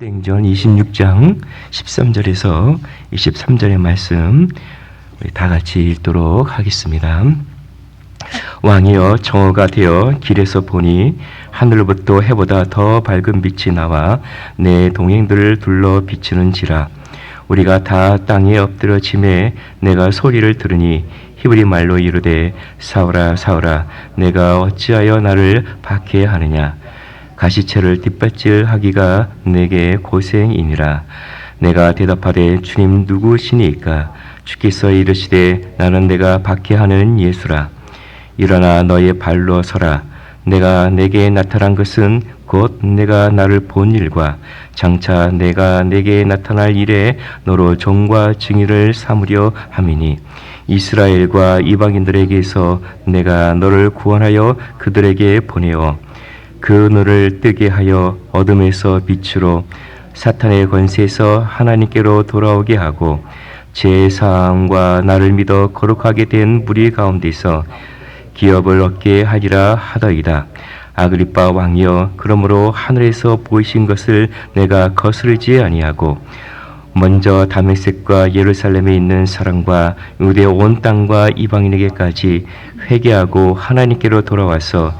땡전 26장 13절에서 23절의 말씀 우리 다 같이 읽도록 하겠습니다. 왕이여 정오가 되어 길에서 보니 하늘로부터 해보다 더 밝은 빛이 나와 내 동행들을 둘러 비치는지라 우리가 다 땅에 엎드려 짐에 내가 소리를 들으니 히브리 말로 이르되 사오라 사오라 내가 어찌하여 나를 박해하느냐 가시채를 뒷받질하기가 내게 고생이니라. 내가 대답하되 주님 누구시니까? 주께서 이르시되 나는 내가 박해하는 예수라. 일어나 너의 발로 서라. 내가 내게 나타난 것은 곧 내가 나를 본 일과 장차 내가 내게 나타날 일에 너로 종과 증인을 삼으려 함이니 이스라엘과 이방인들에게서 내가 너를 구원하여 그들에게 보내어 그 너를 뜨게 하여 어둠에서 빛으로 사탄의 권세에서 하나님께로 돌아오게 하고 제 사함과 나를 믿어 거룩하게 된 무리 가운데서 기업을 얻게 하리라 하더이다. 아그리빠 왕이여 그러므로 하늘에서 보이신 것을 내가 거스르지 아니하고 먼저 다메섹과 예루살렘에 있는 사람과 유대 온 땅과 이방인에게까지 회개하고 하나님께로 돌아와서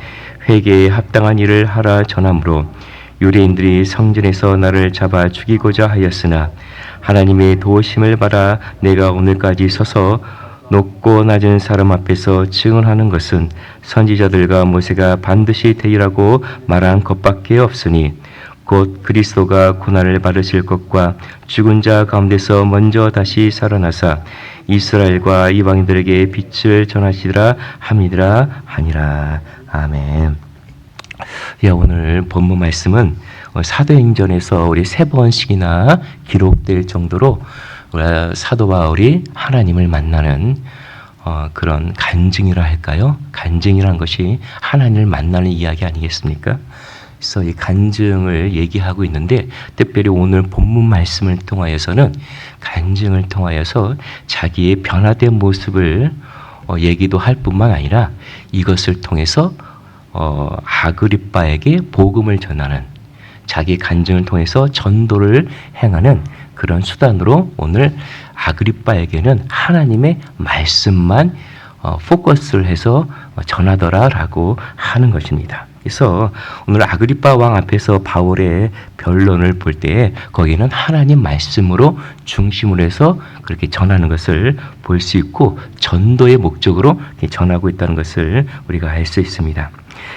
회개에 합당한 일을 하라 전함으로 유대인들이 성전에서 나를 잡아 죽이고자 하였으나 하나님의 도우심을 받아 내가 오늘까지 서서 높고 낮은 사람 앞에서 증언하는 것은 선지자들과 모세가 반드시 되리라고 말한 것밖에 없으니 곧 그리스도가 고난을 받으실 것과 죽은 자 가운데서 먼저 다시 살아나사 이스라엘과 이방인들에게 빛을 전하시리라 함이라 하니라 아멘. 야 오늘 본문 말씀은 어, 사도행전에서 우리 세 번씩이나 기록될 정도로 우리 사도 바울이 하나님을 만나는 어, 그런 간증이라 할까요? 간증이란 것이 하나님을 만나는 이야기 아니겠습니까? 그래서 이 간증을 얘기하고 있는데 특별히 오늘 본문 말씀을 통하여서는 간증을 통하여서 자기의 변화된 모습을 어, 얘기도 할 뿐만 아니라 이것을 통해서 어, 아그리빠에게 복음을 전하는 자기 간증을 통해서 전도를 행하는 그런 수단으로 오늘 아그리빠에게는 하나님의 말씀만 어, 포커스를 해서 전하더라라고 하는 것입니다. 그래서 오늘 아그리빠 왕 앞에서 바울의 변론을 볼 때 거기는 하나님 말씀으로 중심으로 해서 그렇게 전하는 것을 볼 수 있고 전도의 목적으로 전하고 있다는 것을 우리가 알 수 있습니다.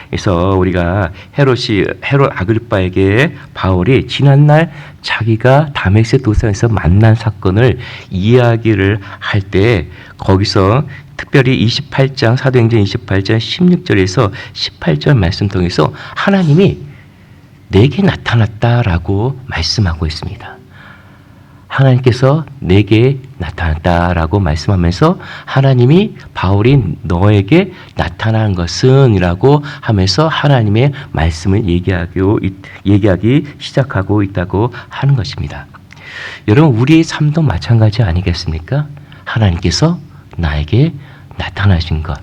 그래서 우리가 헤롯이 헤롯 아그리빠에게 바울이 지난날 자기가 다메섹 도상에서 만난 사건을 이야기를 할 때 거기서 특별히 28장 사도행전 28장 16절에서 18절 말씀 통해서 하나님이 내게 나타났다라고 말씀하고 있습니다. 하나님께서 내게 나타났다라고 말씀하면서 하나님이 바울이 너에게 나타난 것은이라고 하면서 하나님의 말씀을 얘기하고 얘기하기 시작하고 있다고 하는 것입니다. 여러분 우리의 삶도 마찬가지 아니겠습니까? 하나님께서 나에게 나타나신 것.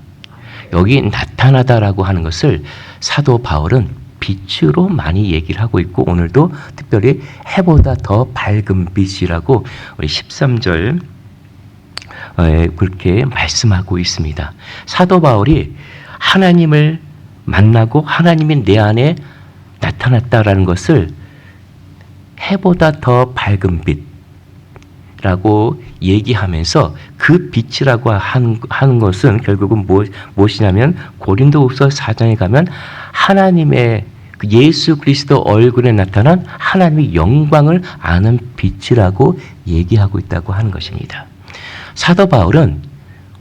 여기 나타나다라고 하는 것을 사도 바울은 빛으로 많이 얘기를 하고 있고 오늘도 특별히 해보다 더 밝은 빛이라고 우리 13절 그렇게 말씀하고 있습니다. 사도 바울이 하나님을 만나고 하나님이 내 안에 나타났다라는 것을 해보다 더 밝은 빛이 라고 얘기하면서 그 빛이라고 하는, 것은 결국은 무엇, 무엇이냐면 고린도후서 4장에 가면 하나님의 그 예수 그리스도 얼굴에 나타난 하나님의 영광을 아는 빛이라고 얘기하고 있다고 하는 것입니다. 사도 바울은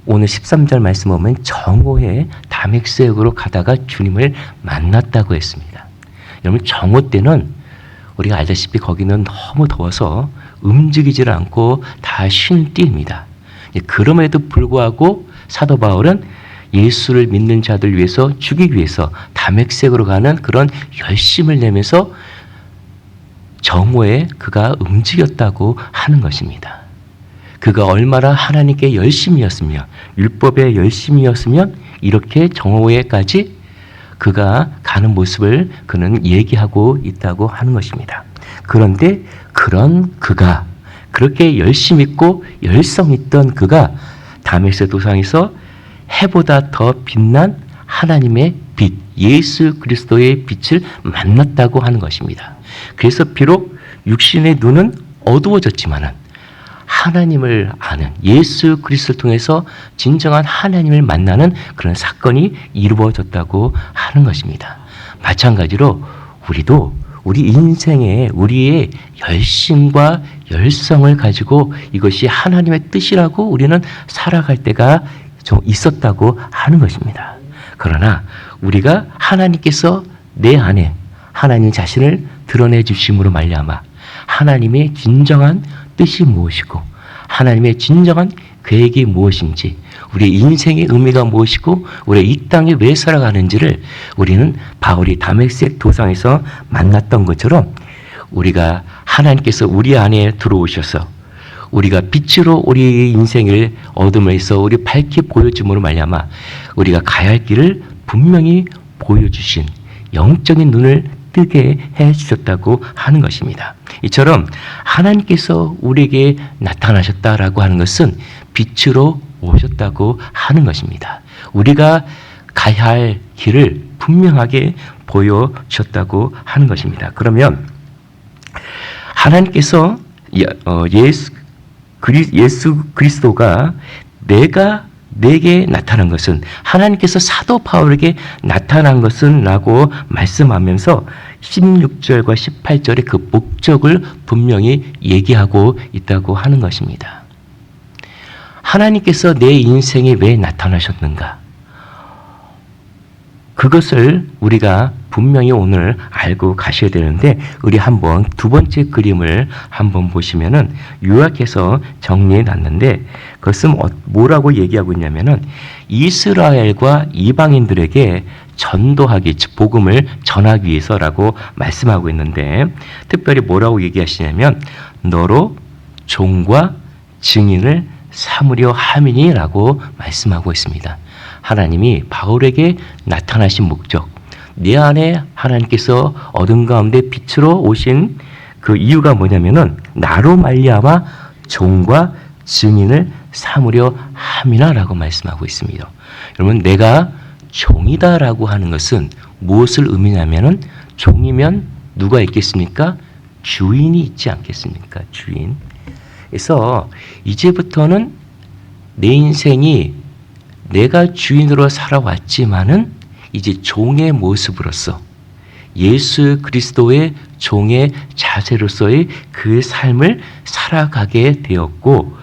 오늘 13절 말씀 보면 정오에 다맥스역으로 가다가 주님을 만났다고 했습니다. 여러분 정오 때는 우리가 알다시피 거기는 너무 더워서 움직이질 않고 다 쉰 띠입니다. 그럼에도 불구하고 사도 바울은 예수를 믿는 자들 위해서 죽이기 위해서 담액색으로 가는 그런 열심을 내면서 정오에 그가 움직였다고 하는 것입니다. 그가 얼마나 하나님께 열심이었으며 율법에 열심이었으면 이렇게 정오에까지 그가 가는 모습을 그는 얘기하고 있다고 하는 것입니다. 그런데 그런 그가 그렇게 열심 있고 열성 있던 그가 다메스 도상에서 해보다 더 빛난 하나님의 빛, 예수 그리스도의 빛을 만났다고 하는 것입니다. 그래서 비록 육신의 눈은 어두워졌지만은 하나님을 아는 예수 그리스도를 통해서 진정한 하나님을 만나는 그런 사건이 이루어졌다고 하는 것입니다. 마찬가지로 우리도 우리 인생에 우리의 열심과 열성을 가지고 이것이 하나님의 뜻이라고 우리는 살아갈 때가 좀 있었다고 하는 것입니다. 그러나 우리가 하나님께서 내 안에 하나님 자신을 드러내 주심으로 말미암아 하나님의 진정한 뜻이 무엇이고 하나님의 진정한 계획이 무엇인지 우리 인생의 의미가 무엇이고 우리 이 땅에 왜 살아가는지를 우리는 바울이 다메섹 도상에서 만났던 것처럼 우리가 하나님께서 우리 안에 들어오셔서 우리가 빛으로 우리 인생을 어둠에서 우리 밝게 보여줌으로 말미암아 우리가 가야 할 길을 분명히 보여주신 영적인 눈을 뜨게 해 주셨다고 하는 것입니다. 이처럼 하나님께서 우리에게 나타나셨다라고 하는 것은 빛으로 오셨다고 하는 것입니다. 우리가 가야 할 길을 분명하게 보여주셨다고 하는 것입니다. 그러면 하나님께서 예- 어, 예수, 예수 그리스도가 내가 내게 나타난 것은 하나님께서 사도 바울에게 나타난 것은 라고 말씀하면서 16절과 18절의 그 목적을 분명히 얘기하고 있다고 하는 것입니다. 하나님께서 내 인생에 왜 나타나셨는가? 그것을 우리가 분명히 오늘 알고 가셔야 되는데 우리 한번 두 번째 그림을 한번 보시면은 요약해서 정리해 놨는데 그것은 어- 뭐라고 얘기하고 있냐면은 이스라엘과 이방인들에게 전도하기 즉 복음을 전하기 위해서라고 말씀하고 있는데 특별히 뭐라고 얘기하시냐면 너로 종과 증인을 삼으려 함이니라고 말씀하고 있습니다. 하나님이 바울에게 나타나신 목적, 내 안에 하나님께서 어둠 가운데 빛으로 오신 그 이유가 뭐냐면은 나로 말미암아 종과 증인을 삼으려 함이나라고 말씀하고 있습니다. 여러분 내가 종이다라고 하는 것은 무엇을 의미냐면은 종이면 누가 있겠습니까? 주인이 있지 않겠습니까? 주인. 그래서 이제부터는 내 인생이 내가 주인으로 살아왔지만은 이제 종의 모습으로서 예수 그리스도의 종의 자세로서의 그 삶을 살아가게 되었고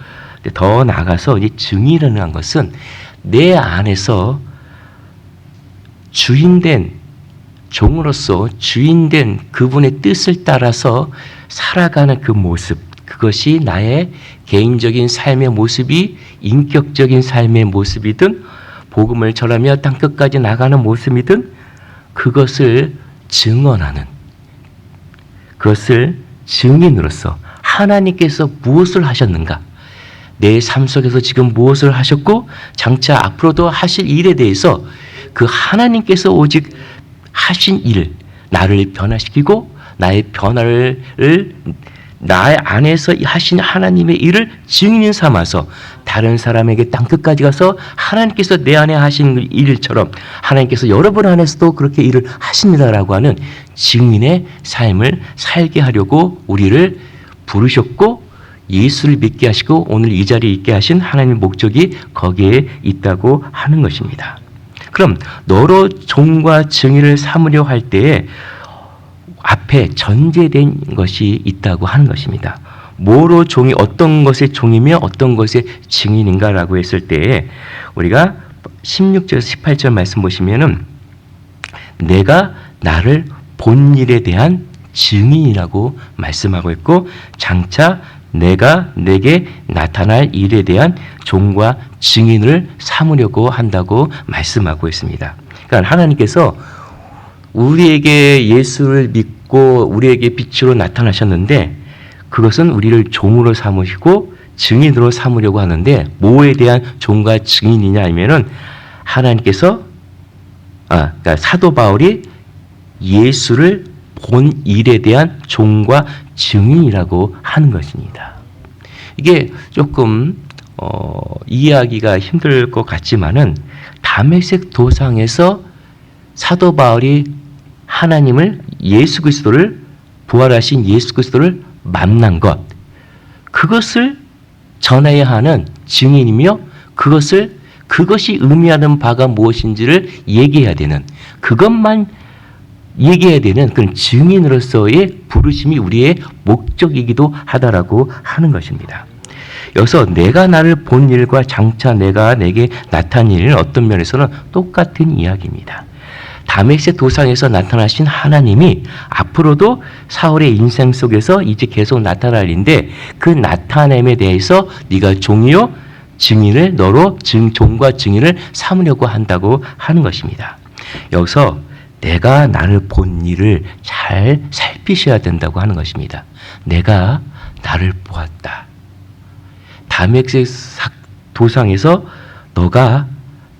더 나아가서 이제 증이라는 것은 내 안에서 주인된 종으로서 주인된 그분의 뜻을 따라서 살아가는 그 모습 그것이 나의 개인적인 삶의 모습이 인격적인 삶의 모습이든 복음을 전하며 땅 끝까지 나가는 모습이든 그것을 증언하는 그것을 증인으로서 하나님께서 무엇을 하셨는가? 내 삶 속에서 지금 무엇을 하셨고 장차 앞으로도 하실 일에 대해서 그 하나님께서 오직 하신 일 나를 변화시키고 나의 변화를 나의 안에서 하신 하나님의 일을 증인 삼아서 다른 사람에게 땅 끝까지 가서 하나님께서 내 안에 하신 일처럼 하나님께서 여러분 안에서도 그렇게 일을 하십니다라고 하는 증인의 삶을 살게 하려고 우리를 부르셨고 예수를 믿게 하시고 오늘 이 자리에 있게 하신 하나님의 목적이 거기에 있다고 하는 것입니다. 그럼 너로 종과 증인을 삼으려 할 때에 앞에 전제된 것이 있다고 하는 것입니다. 뭐로 종이 어떤 것의 종이며 어떤 것의 증인인가라고 했을 때 우리가 16절에서 18절 말씀 보시면은 내가 나를 본 일에 대한 증인이라고 말씀하고 있고 장차 내가 내게 나타날 일에 대한 종과 증인을 삼으려고 한다고 말씀하고 있습니다. 그러니까 하나님께서 우리에게 예수를 믿고 우리에게 빛으로 나타나셨는데 그것은 우리를 종으로 삼으시고 증인으로 삼으려고 하는데 뭐에 대한 종과 증인이냐 하면은 하나님께서 아, 그러니까 사도 바울이 예수를 본 일에 대한 종과 증인이라고 하는 것입니다. 이게 조금 어, 이해하기가 힘들 것 같지만은 담에색 도상에서 사도 바울이 하나님을 예수 그리스도를 부활하신 예수 그리스도를 만난 것 그것을 전해야 하는 증인이며 그것을 그것이 의미하는 바가 무엇인지를 얘기해야 되는 그것만 얘기해야 되는 그런 증인으로서의 부르심이 우리의 목적이기도 하다라고 하는 것입니다. 여기서 내가 나를 본 일과 장차 내가 내게 나타난 일은 어떤 면에서는 똑같은 이야기입니다. 다메섹 도상에서 나타나신 하나님이 앞으로도 사울의 인생 속에서 이제 계속 나타날 일인데 그 나타남에 대해서 네가 종이요 증인을 너로 증 종과 증인을 삼으려고 한다고 하는 것입니다. 여기서 내가 나를 본 일을 잘 살피셔야 된다고 하는 것입니다. 내가 나를 보았다. 다메섹 도상에서 너가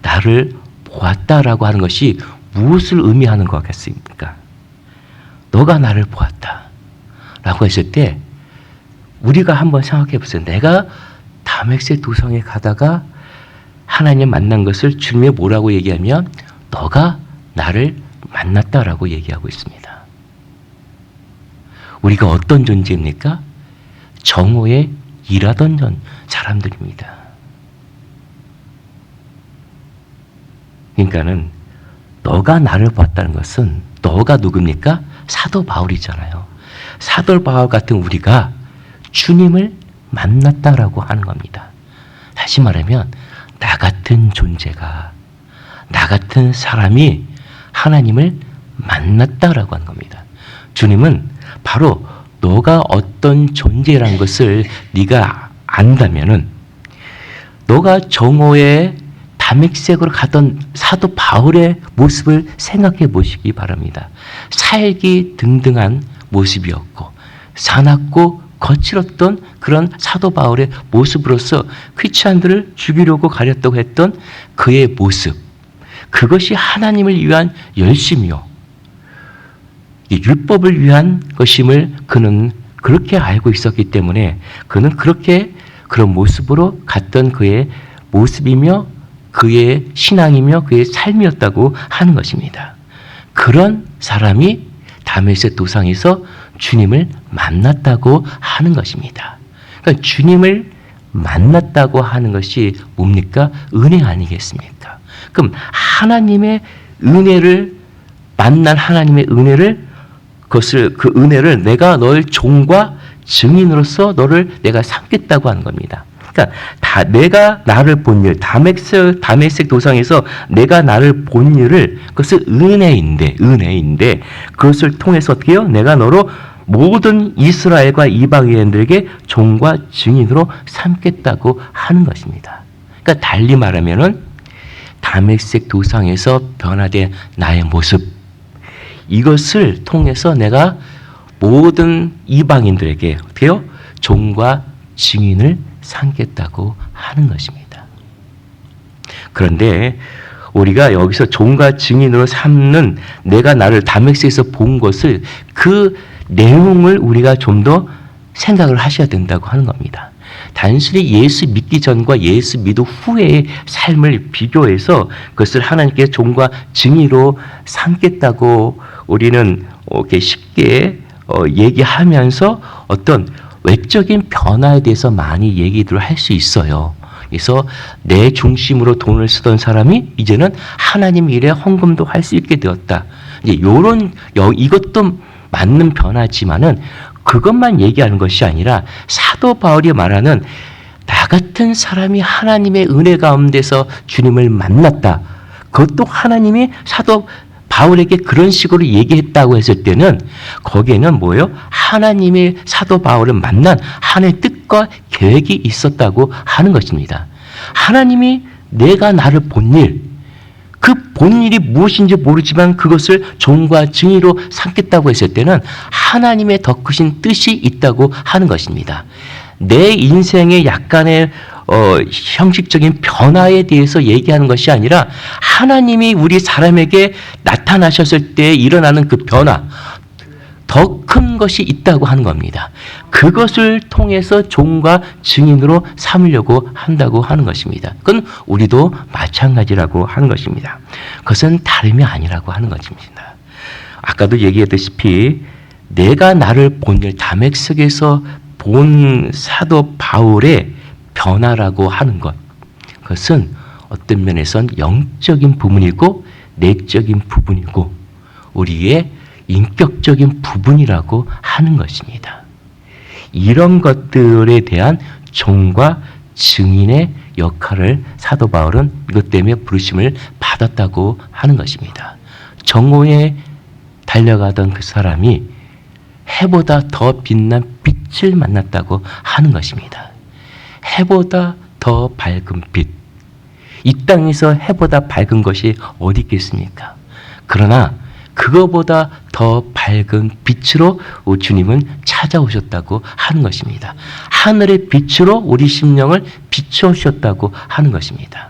나를 보았다라고 하는 것이 무엇을 의미하는 것 같습니까? 너가 나를 보았다. 라고 했을 때 우리가 한번 생각해 보세요. 내가 다메섹 도성에 가다가 하나님 만난 것을 주님이 뭐라고 얘기하면 너가 나를 만났다라고 얘기하고 있습니다. 우리가 어떤 존재입니까? 정오에 일하던 전 사람들입니다. 그러니까는 너가 나를 봤다는 것은 너가 누굽니까? 사도 바울이잖아요. 사도 바울 같은 우리가 주님을 만났다라고 하는 겁니다. 다시 말하면 나 같은 존재가 나 같은 사람이 하나님을 만났다라고 하는 겁니다. 주님은 바로 너가 어떤 존재라는 것을 네가 안다면은 너가 정오에 담액색으로 가던 사도 바울의 모습을 생각해 보시기 바랍니다. 살기 등등한 모습이었고 사납고 거칠었던 그런 사도 바울의 모습으로서 크리스찬들을 죽이려고 가렸다고 했던 그의 모습 그것이 하나님을 위한 열심이요 율법을 위한 것임을 그는 그렇게 알고 있었기 때문에 그는 그렇게 그런 모습으로 갔던 그의 모습이며 그의 신앙이며 그의 삶이었다고 하는 것입니다. 그런 사람이 다메섹 도상에서 주님을 만났다고 하는 것입니다. 그러니까 주님을 만났다고 하는 것이 뭡니까? 은혜 아니겠습니까? 그럼 하나님의 은혜를 만난 하나님의 은혜를 그것을 그 은혜를 내가 너를 종과 증인으로서 너를 내가 삼겠다고 하는 겁니다. 그러니까 다 내가 나를 본 일, 다메섹 다메섹 도상에서 내가 나를 본 일을 그것을 은혜인데 은혜인데 그것을 통해서 어떻게요? 내가 너로 모든 이스라엘과 이방인들에게 종과 증인으로 삼겠다고 하는 것입니다. 그러니까 달리 말하면은 다메섹 도상에서 변화된 나의 모습 이것을 통해서 내가 모든 이방인들에게 어떻게요? 종과 증인을 삼겠다고 하는 것입니다. 그런데 우리가 여기서 종과 증인으로 삼는 내가 나를 다맥스에서 본 것을 그 내용을 우리가 좀 더 생각을 하셔야 된다고 하는 겁니다. 단순히 예수 믿기 전과 예수 믿은 후의 삶을 비교해서 그것을 하나님께 종과 증인으로 삼겠다고 우리는 이렇게 쉽게 어, 얘기하면서 어떤 외적인 변화에 대해서 많이 얘기들을 할 수 있어요. 그래서 내 중심으로 돈을 쓰던 사람이 이제는 하나님 일에 헌금도 할 수 있게 되었다. 이제 요런 이것도 맞는 변화지만은 그것만 얘기하는 것이 아니라 사도 바울이 말하는 나 같은 사람이 하나님의 은혜 가운데서 주님을 만났다. 그것도 하나님이 사도 바울에게 그런 식으로 얘기했다고 했을 때는 거기에는 뭐예요? 하나님의 사도 바울을 만난 하나님의 뜻과 계획이 있었다고 하는 것입니다. 하나님이 내가 나를 본 일, 그 본 일이 무엇인지 모르지만 그것을 종과 증의로 삼겠다고 했을 때는 하나님의 더 크신 뜻이 있다고 하는 것입니다. 내 인생의 약간의 어, 형식적인 변화에 대해서 얘기하는 것이 아니라 하나님이 우리 사람에게 나타나셨을 때 일어나는 그 변화, 이런 것이 있다고 하는 겁니다. 그것을 통해서 종과 증인으로 삼으려고 한다고 하는 것입니다. 그건 우리도 마찬가지라고 하는 것입니다. 그것은 다름이 아니라고 하는 것입니다. 아까도 얘기했다시피 내가 나를 본일 담액석에서 본 사도 바울의 변화라고 하는 것 그것은 어떤 면에선 영적인 부분이고 내적인 부분이고 우리의 인격적인 부분이라고 하는 것입니다. 이런 것들에 대한 종과 증인의 역할을 사도 바울은 이것 때문에 부르심을 받았다고 하는 것입니다. 정오에 달려가던 그 사람이 해보다 더 빛난 빛 을 만났다고 하는 것입니다. 해보다 더 밝은 빛. 이 땅에서 해보다 밝은 것이 어디 있겠습니까? 그러나 그거보다 더 밝은 빛으로 주님은 찾아오셨다고 하는 것입니다. 하늘의 빛으로 우리 심령을 비춰주셨다고 하는 것입니다.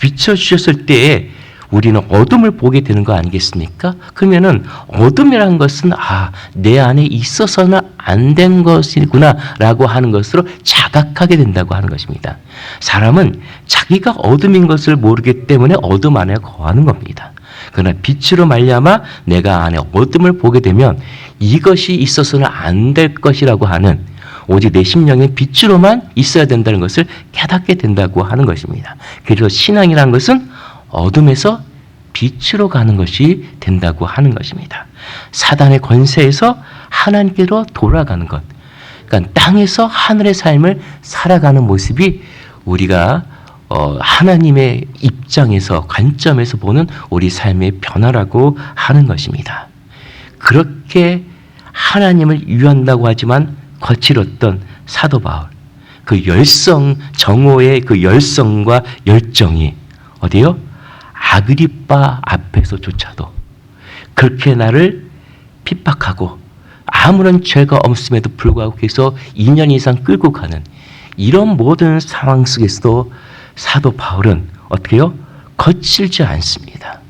비춰주셨을 때에 우리는 어둠을 보게 되는 거 아니겠습니까? 그러면은 어둠이라는 것은 아, 내 안에 있어서는 안 된 것이구나라고 하는 것으로 자각하게 된다고 하는 것입니다. 사람은 자기가 어둠인 것을 모르기 때문에 어둠 안에 거하는 겁니다. 그러나 빛으로 말미암아 내가 안에 어둠을 보게 되면 이것이 있어서는 안 될 것이라고 하는 오직 내 심령의 빛으로만 있어야 된다는 것을 깨닫게 된다고 하는 것입니다. 그래서 신앙이라는 것은 어둠에서 빛으로 가는 것이 된다고 하는 것입니다. 사단의 권세에서 하나님께로 돌아가는 것. 그러니까 땅에서 하늘의 삶을 살아가는 모습이 우리가 어, 하나님의 입장에서 관점에서 보는 우리 삶의 변화라고 하는 것입니다. 그렇게 하나님을 위한다고 하지만 거칠었던 사도 바울 그 열성 정오의 그 열성과 열정이 어디요? 아그리빠 앞에서조차도 그렇게 나를 핍박하고 아무런 죄가 없음에도 불구하고 계속 2년 이상 끌고 가는 이런 모든 상황 속에서도 사도 바울은 어떻게요? 거칠지 않습니다.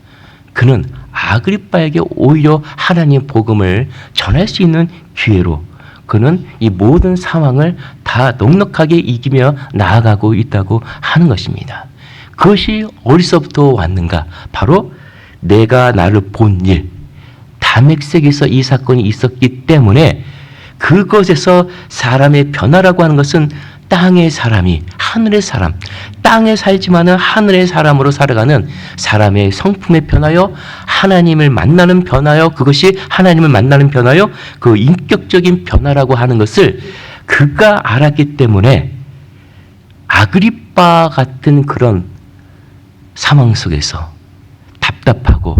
그는 아그리빠에게 오히려 하나님 복음을 전할 수 있는 기회로 그는 이 모든 상황을 다 넉넉하게 이기며 나아가고 있다고 하는 것입니다. 그것이 어디서부터 왔는가? 바로 내가 나를 본 일, 담액색에서 이 사건이 있었기 때문에 그것에서 사람의 변화라고 하는 것은 땅의 사람이 하늘의 사람, 땅에 살지만은 하늘의 사람으로 살아가는 사람의 성품의 변화요, 하나님을 만나는 변화요, 그것이 하나님을 만나는 변화요, 그 인격적인 변화라고 하는 것을 그가 알았기 때문에 아그리빠 같은 그런 상황 속에서 답답하고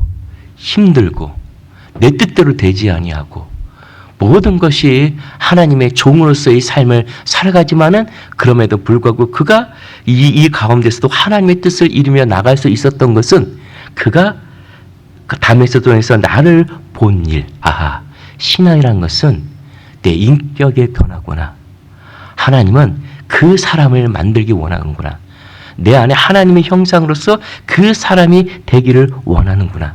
힘들고 내 뜻대로 되지 아니하고 모든 것이 하나님의 종으로서의 삶을 살아가지만은 그럼에도 불구하고 그가 이, 이 가운데서도 하나님의 뜻을 이루며 나갈 수 있었던 것은 그가 그 담에서도에서 나를 본 일, 아하, 신앙이란 것은 내 인격의 변화구나. 하나님은 그 사람을 만들기 원하는구나. 내 안에 하나님의 형상으로서 그 사람이 되기를 원하는구나.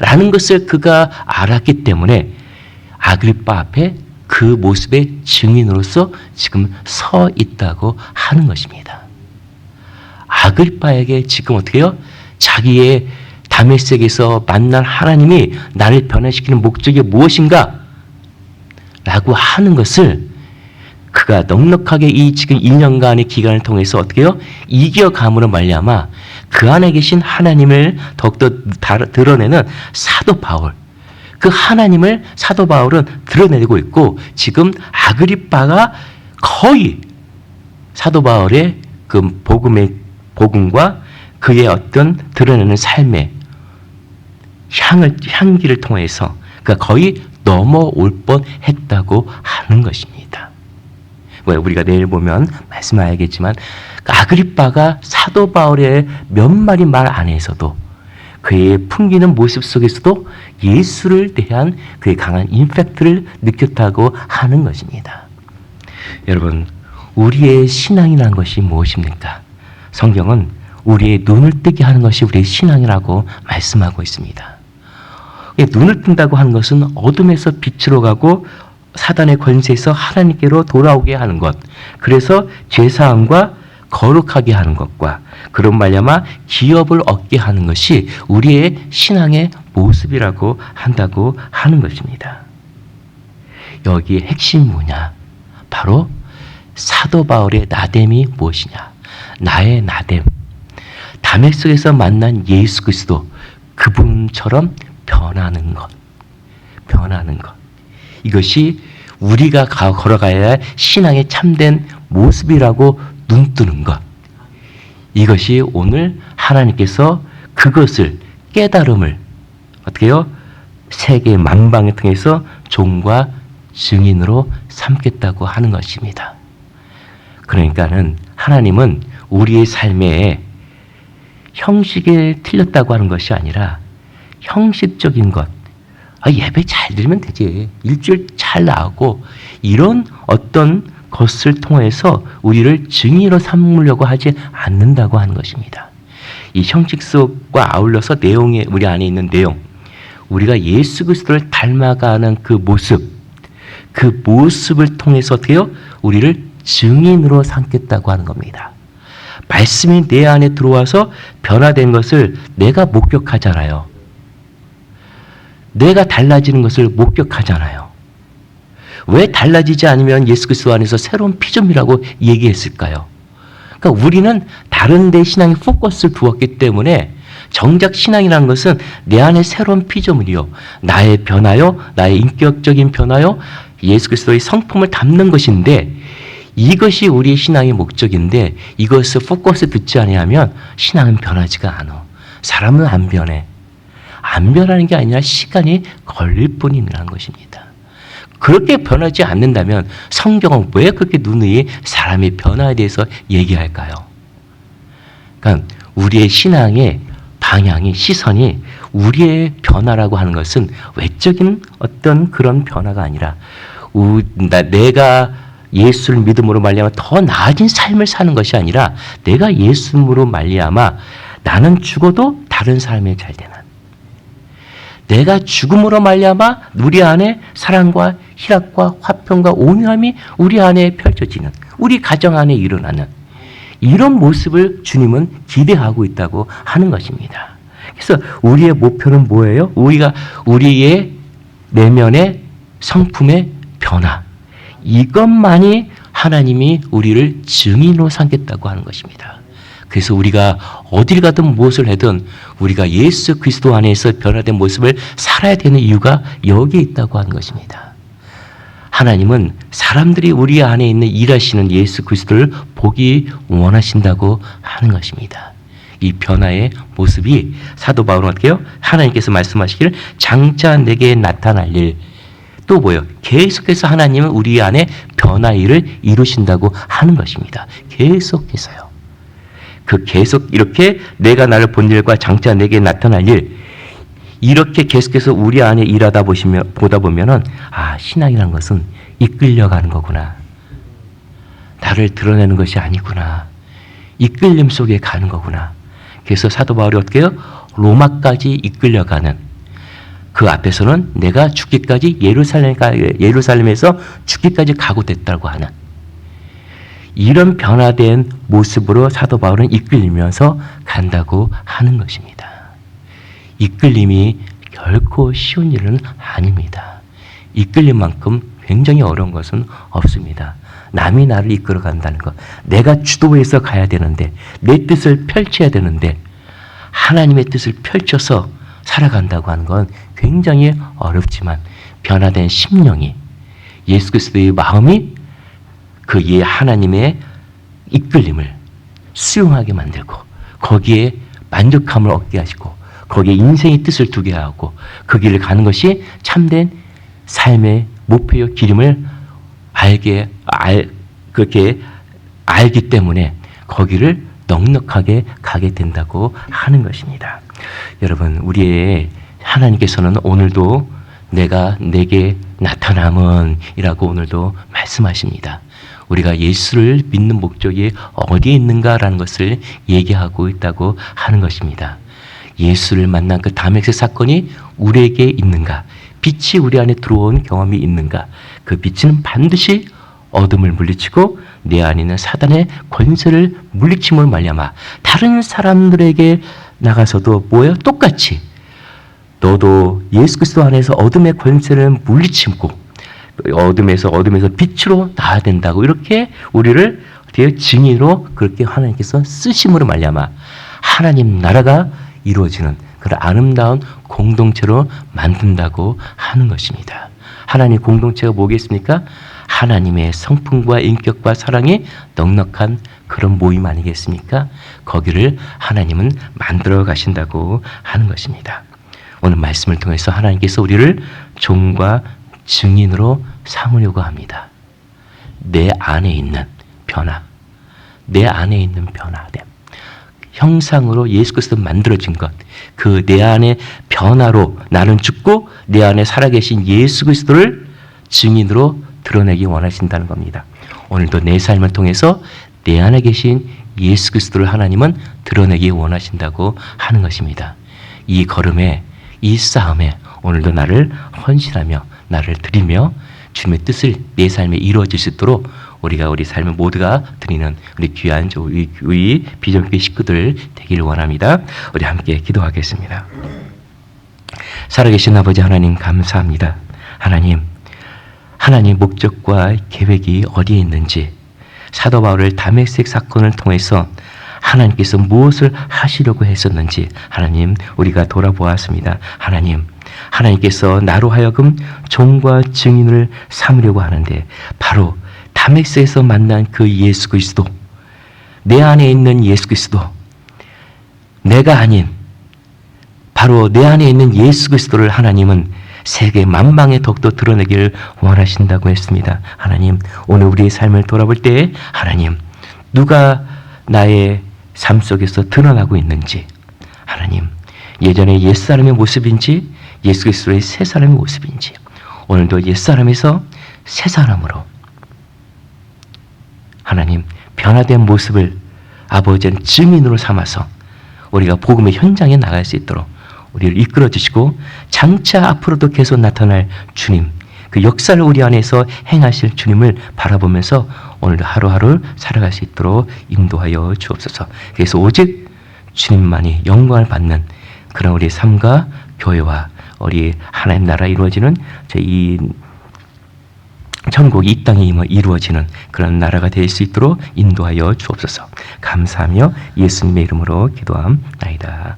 라는 것을 그가 알았기 때문에 아그리빠 앞에 그 모습의 증인으로서 지금 서 있다고 하는 것입니다. 아그리빠에게 지금 어떻게 해요? 자기의 다메섹에서 만난 하나님이 나를 변화시키는 목적이 무엇인가? 라고 하는 것을 그가 넉넉하게 이 지금 2년간의 기간을 통해서 어떻게 해요? 이겨감으로 말미암아 그 안에 계신 하나님을 더욱더 드러내는 사도 바울. 그 하나님을 사도 바울은 드러내고 있고 지금 아그리빠가 거의 사도 바울의 그 복음의 복음과 그의 어떤 드러내는 삶의 향을 향기를 통해서 그가 거의 넘어올 뻔했다고 하는 것입니다. 왜 우리가 내일 보면 말씀하야겠지만 아그리빠가 사도 바울의 몇 마디 말 안에서도 그의 풍기는 모습 속에서도 예수를 대한 그의 강한 임팩트를 느꼈다고 하는 것입니다. 여러분, 우리의 신앙이라는 것이 무엇입니까? 성경은 우리의 눈을 뜨게 하는 것이 우리의 신앙이라고 말씀하고 있습니다. 눈을 뜬다고 하는 것은 어둠에서 빛으로 가고 사단의 권세에서 하나님께로 돌아오게 하는 것. 그래서 죄사함과 거룩하게 하는 것과 그런 말야마 기업을 얻게 하는 것이 우리의 신앙의 모습이라고 한다고 하는 것입니다. 여기에 핵심이 뭐냐? 바로 사도 바울의 나됨이 무엇이냐? 나의 나됨. 담에색에서 만난 예수 그리스도 그분처럼 변하는 것. 변하는 것. 이것이 우리가 가- 걸어가야 할 신앙의 참된 모습이라고 눈뜨는 것. 이것이 오늘 하나님께서 그것을 깨달음을 어떻게 요? 세계 만방을 통해서 종과 증인으로 삼겠다고 하는 것입니다. 그러니까는 하나님은 우리의 삶에 형식에 틀렸다고 하는 것이 아니라 형식적인 것. 아, 예배 잘 드리면 되지. 일주일 잘 나오고 이런 어떤 것을 통해서 우리를 증인으로 삼으려고 하지 않는다고 하는 것입니다. 이 형식 속과 아울러서 내용에 우리 안에 있는 내용, 우리가 예수 그리스도를 닮아가는 그 모습, 그 모습을 통해서 어떻게요? 우리를 증인으로 삼겠다고 하는 겁니다. 말씀이 내 안에 들어와서 변화된 것을 내가 목격하잖아요. 내가 달라지는 것을 목격하잖아요. 왜 달라지지 않으면 예수 그리스도 안에서 새로운 피조물이라고 얘기했을까요? 그러니까 우리는 다른 데 신앙에 포커스를 두었기 때문에 정작 신앙이라는 것은 내 안에 새로운 피조물이요. 나의 변화요. 나의 인격적인 변화요. 예수 그리스도의 성품을 담는 것인데 이것이 우리의 신앙의 목적인데 이것을 포커스 듣지 아니하면 신앙은 변하지가 않아. 사람은 안 변해. 안 변하는 게 아니라 시간이 걸릴 뿐이라는 것입니다. 그렇게 변하지 않는다면 성경은 왜 그렇게 누누이 사람의 변화에 대해서 얘기할까요? 그러니까 우리의 신앙의 방향이 시선이 우리의 변화라고 하는 것은 외적인 어떤 그런 변화가 아니라 우, 나, 내가 예수를 믿음으로 말미암아 더 나아진 삶을 사는 것이 아니라 내가 예수로 말미암아 나는 죽어도 다른 사람이 잘 되는 내가 죽음으로 말미암아 우리 안에 사랑과 희락과 화평과 온유함이 우리 안에 펼쳐지는 우리 가정 안에 일어나는 이런 모습을 주님은 기대하고 있다고 하는 것입니다. 그래서 우리의 목표는 뭐예요? 우리가 우리의 내면의 성품의 변화 이것만이 하나님이 우리를 증인으로 삼겠다고 하는 것입니다. 그래서 우리가 어딜 가든 무엇을 하든 우리가 예수 그리스도 안에서 변화된 모습을 살아야 되는 이유가 여기에 있다고 하는 것입니다. 하나님은 사람들이 우리 안에 있는 일하시는 예수 그리스도를 보기 원하신다고 하는 것입니다. 이 변화의 모습이 사도 바울은 어떻게 해요? 하나님께서 말씀하시기를 장차 내게 나타날 일. 또 뭐예요? 계속해서 하나님은 우리 안에 변화의 일을 이루신다고 하는 것입니다. 계속해서요. 그 계속 이렇게 내가 나를 본 일과 장차 내게 나타날 일 이렇게 계속해서 우리 안에 일하다 보시면 보다 보면은 아 신앙이란 것은 이끌려가는 거구나. 나를 드러내는 것이 아니구나. 이끌림 속에 가는 거구나. 그래서 사도 바울이 어떻게 해요? 로마까지 이끌려가는 그 앞에서는 내가 죽기까지 예루살렘 예루살렘에서 죽기까지 각오됐다고 하는 이런 변화된 모습으로 사도 바울은 이끌리면서 간다고 하는 것입니다. 이끌림이 결코 쉬운 일은 아닙니다. 이끌림 만큼 굉장히 어려운 것은 없습니다. 남이 나를 이끌어 간다는 것. 내가 주도해서 가야 되는데, 내 뜻을 펼쳐야 되는데, 하나님의 뜻을 펼쳐서 살아간다고 하는 건 굉장히 어렵지만, 변화된 심령이, 예수 그리스도의 마음이 그예 하나님의 이끌림을 수용하게 만들고 거기에 만족함을 얻게 하시고 거기에 인생의 뜻을 두게 하고 그 길을 가는 것이 참된 삶의 목표요 기름을 알게 알 그렇게 알기 때문에 거기를 넉넉하게 가게 된다고 하는 것입니다. 여러분 우리의 하나님께서는 오늘도 내가 내게 나타남은이라고 오늘도 말씀하십니다. 우리가 예수를 믿는 목적이 어디에 있는가라는 것을 얘기하고 있다고 하는 것입니다. 예수를 만난 그 담에색 사건이 우리에게 있는가? 빛이 우리 안에 들어온 경험이 있는가? 그 빛은 반드시 어둠을 물리치고 내 안에 있는 사단의 권세를 물리침을 말미암아 다른 사람들에게 나가서도 뭐예요? 똑같이 너도 예수 그리스도 안에서 어둠의 권세를 물리치고 어둠에서 어둠에서 빛으로 나야 된다고 이렇게 우리를 어떻게 증인으로 그렇게 하나님께서 쓰심으로 말미암아 하나님 나라가 이루어지는 그런 아름다운 공동체로 만든다고 하는 것입니다. 하나님 공동체가 뭐겠습니까? 하나님의 성품과 인격과 사랑이 넉넉한 그런 모임 아니겠습니까? 거기를 하나님은 만들어 가신다고 하는 것입니다. 오늘 말씀을 통해서 하나님께서 우리를 종과 증인으로 삼으려고 합니다. 내 안에 있는 변화, 내 안에 있는 변화됨, 형상으로 예수 그리스도 만들어진 것, 그 내 안에 변화로 나는 죽고 내 안에 살아계신 예수 그리스도를 증인으로 드러내기 원하신다는 겁니다. 오늘도 내 삶을 통해서 내 안에 계신 예수 그리스도를 하나님은 드러내기 원하신다고 하는 것입니다. 이 걸음에 이 싸움에 오늘도 나를 헌신하며 나를 드리며 주님의 뜻을 내 삶에 이루어질 수 있도록 우리가 우리 삶을 모두가 드리는 우리 귀한 저 우리 우리 비전교회 식구들 되기를 원합니다. 우리 함께 기도하겠습니다. 살아계신 아버지 하나님 감사합니다. 하나님 하나님 목적과 계획이 어디에 있는지 사도 바울을 다메섹 사건을 통해서 하나님께서 무엇을 하시려고 했었는지 하나님 우리가 돌아보았습니다. 하나님 하나님께서 나로 하여금 종과 증인을 삼으려고 하는데 바로 다메섹에서 만난 그 예수 그리스도 내 안에 있는 예수 그리스도 내가 아닌 바로 내 안에 있는 예수 그리스도를 하나님은 세계 만방에 더욱더 드러내기를 원하신다고 했습니다. 하나님, 오늘 우리의 삶을 돌아볼 때 하나님, 누가 나의 삶 속에서 드러나고 있는지 하나님, 예전에 옛사람의 모습인지 예수 그리스도의 새 사람의 모습인지 오늘도 옛 사람에서 새 사람으로 하나님 변화된 모습을 아버지는 증인으로 삼아서 우리가 복음의 현장에 나갈 수 있도록 우리를 이끌어 주시고 장차 앞으로도 계속 나타날 주님 그 역사를 우리 안에서 행하실 주님을 바라보면서 오늘도 하루하루 살아갈 수 있도록 인도하여 주옵소서. 그래서 오직 주님만이 영광을 받는 그런 우리 삶과 교회와 우리 하나님 나라 이루어지는 저이 천국이 이 땅에 이루어지는 그런 나라가 될 수 있도록 인도하여 주옵소서. 감사하며 예수님의 이름으로 기도함나이다.